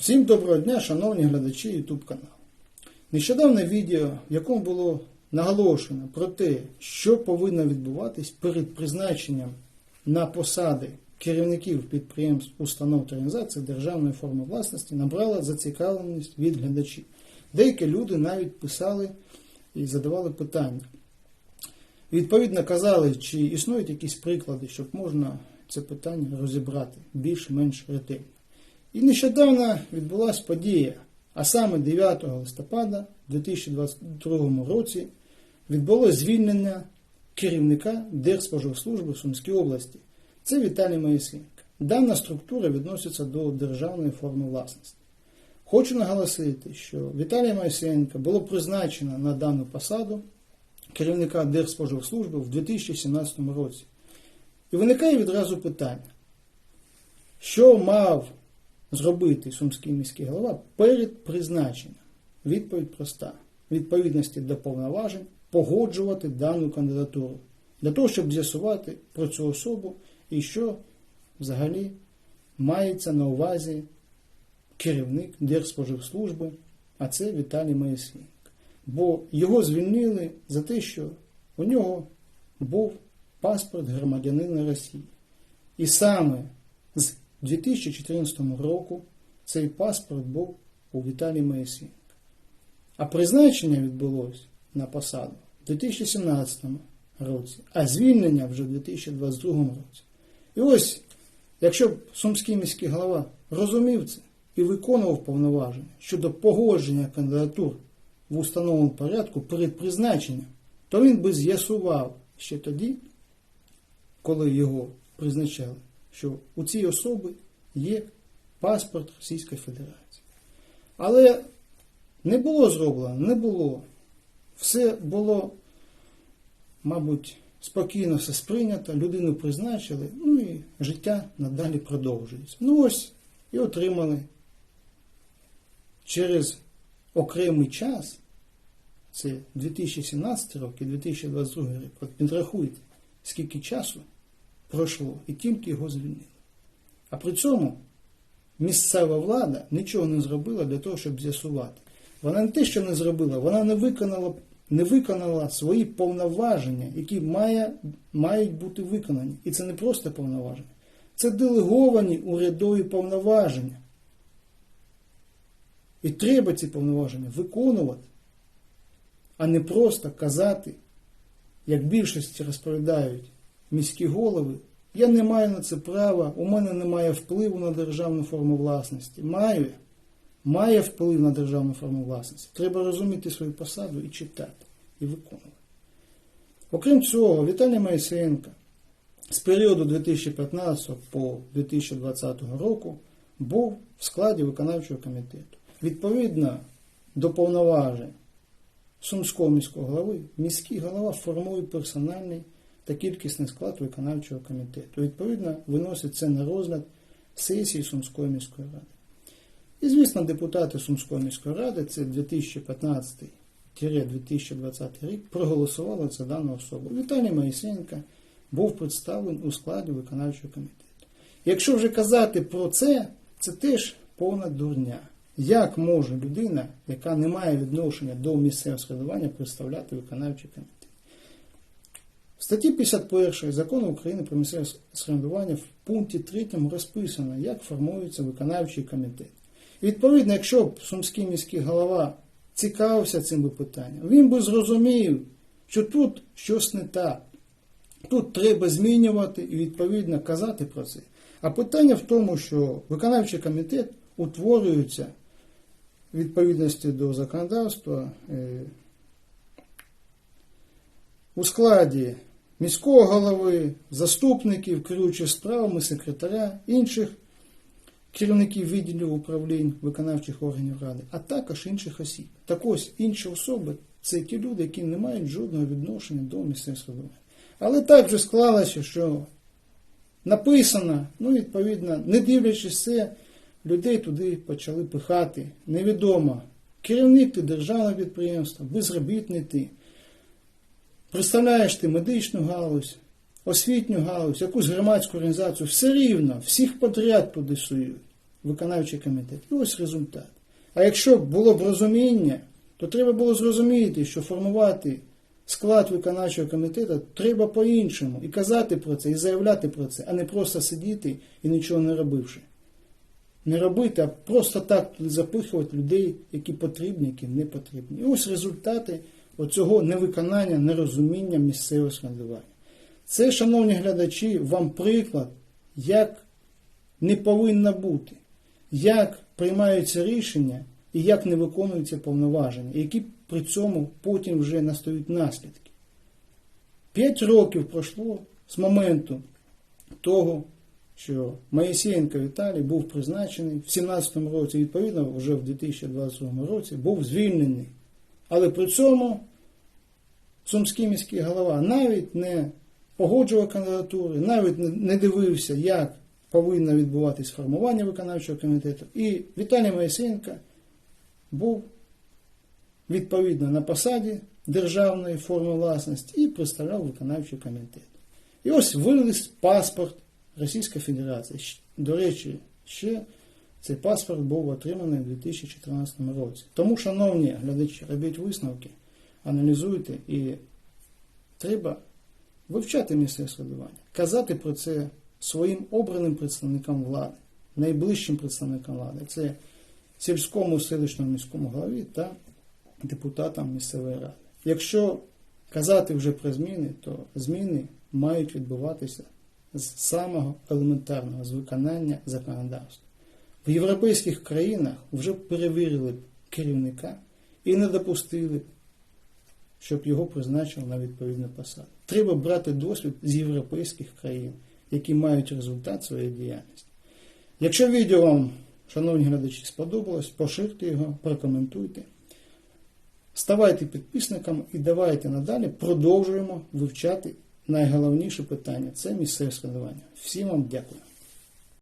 Всім доброго дня, шановні глядачі YouTube каналу. Нещодавне відео, в якому було наголошено про те, що повинно відбуватись перед призначенням на посади керівників підприємств, установ та організацій державної форми власності, набрало зацікавленість від глядачів. Деякі люди навіть писали і задавали питання. Відповідно казали, чи існують якісь приклади, щоб можна це питання розібрати більш-менш ретельно. І нещодавно відбулася подія, а саме 9 листопада 2022 році відбулося звільнення керівника Держспоживслужби Сумської області. Це Віталій Моїсенко. Дана структура відноситься до державної форми власності. Хочу наголосити, що Віталія Моїсенка було призначено на дану посаду керівника Держспоживслужби в 2017 році. І виникає відразу питання, що мав зробити сумський міський голова перед призначенням? Відповідь проста: відповідності до повноважень погоджувати дану кандидатуру для того, щоб з'ясувати про цю особу і що взагалі мається на увазі керівник Держспоживслужби, а це Віталій Моїсенко. Бо його звільнили за те, що у нього був паспорт громадянина Росії. І саме з 2014 року цей паспорт був у Віталії Моїсенка. А призначення відбулося на посаду в 2017 році, а звільнення вже в 2022 році. І ось, якщо б Сумський міський голова розумів це і виконував повноваження щодо погодження кандидатур в установленому порядку перед призначенням, то він би з'ясував ще тоді, коли його призначали, що у цій особи є паспорт Російської Федерації. Але не було зроблено, не було. Все було, мабуть, спокійно все сприйнято, людину призначили, ну і життя надалі продовжується. Ну ось і отримали через окремий час, це 2017 рік і 2022 рік, от підрахуйте, скільки часу пройшло, і тільки його звільнили. А при цьому місцева влада нічого не зробила для того, щоб з'ясувати. Вона не те, що не зробила, вона не виконала не виконала свої повноваження, які має, мають бути виконані. І це не просто повноваження, це делеговані урядові повноваження. І треба ці повноваження виконувати, а не просто казати, як більшості розповідають міські голови. Я не маю на це права, у мене немає впливу на державну форму власності. Маю, має вплив на державну форму власності. Треба розуміти свою посаду і читати, і виконувати. Окрім цього, Віталій Моїсеєнко з періоду 2015 по 2020 року був в складі виконавчого комітету. Відповідно до повноважень Сумського міського голови, міський голова формує персональний та кількісний склад виконавчого комітету. Відповідно, виносить це на розгляд сесії Сумської міської ради. І, звісно, депутати Сумської міської ради, це 2015-2020 рік, проголосували за дану особу. Віталій Моїсенко був представлений у складі виконавчого комітету. Якщо вже казати про це, це теж повна дурня. Як може людина, яка не має відношення до місцевого самоврядування, представляти виконавчий комітет? Статті 51 закону України про місцеве самоврядування в пункті 3 розписано, як формується виконавчий комітет. І відповідно, якщо б Сумський міський голова цікавився цим би питанням, він би зрозумів, що тут щось не так. Тут треба змінювати і відповідно казати про це. А питання в тому, що виконавчий комітет утворюється в відповідності до законодавства е, у складі міського голови, заступників, керуючих справами, секретаря, інших керівників відділів управлінь виконавчих органів ради, а також інших осіб. Так ось інші особи це ті люди, які не мають жодного відношення до місцевого самоврядування. Але так вже склалося, що написано, ну, відповідно, не дивлячись це, людей туди почали пихати. Невідомо, керівник ти державного підприємства, безробітний ти. Представляєш ти медичну галузь, освітню галузь, якусь громадську організацію, все рівно, всіх подряд туди сують. виконавчий комітет. І ось результат. А якщо було б розуміння, то треба було зрозуміти, що формувати склад виконавчого комітету треба по-іншому. І казати про це, і заявляти про це, а не просто сидіти і нічого не робивши. Не робити, а просто так запихувати людей, які потрібні, які не потрібні. І ось результати оцього невиконання, нерозуміння місцевого самоврядування. Це, шановні глядачі, вам приклад, як не повинно бути, як приймаються рішення і як не виконуються повноваження, які при цьому потім вже настають наслідки. П'ять років пройшло з моменту того, що Моїсієнко Віталій був призначений в 2017 році, відповідно, вже в 2022 році був звільнений. Але при цьому Сумський міський голова навіть не погоджував кандидатури, навіть не- дивився, як повинно відбуватись формування виконавчого комітету. І Віталій Моїсеєнко був відповідно на посаді державної форми власності і представляв виконавчий комітет. І ось виліз паспорт Російської Федерації. До речі, ще цей паспорт був отриманий у 2014 році. Тому, шановні глядачі, робіть висновки, аналізуйте і треба вивчати місцеве самоврядування, казати про це своїм обраним представникам влади, найближчим представникам влади. Це сільському селищному міському голові та депутатам місцевої ради. Якщо казати вже про зміни, то зміни мають відбуватися з самого елементарного, з виконання законодавства. В європейських країнах вже перевірили керівника і не допустили, щоб його призначили на відповідну посаду. Треба брати досвід з європейських країн, які мають результат своєї діяльності. Якщо відео вам, шановні глядачі, сподобалось, поширте його, прокоментуйте. Ставайте підписниками і давайте надалі продовжуємо вивчати найголовніше питання це місцеве складування. Всім вам дякую.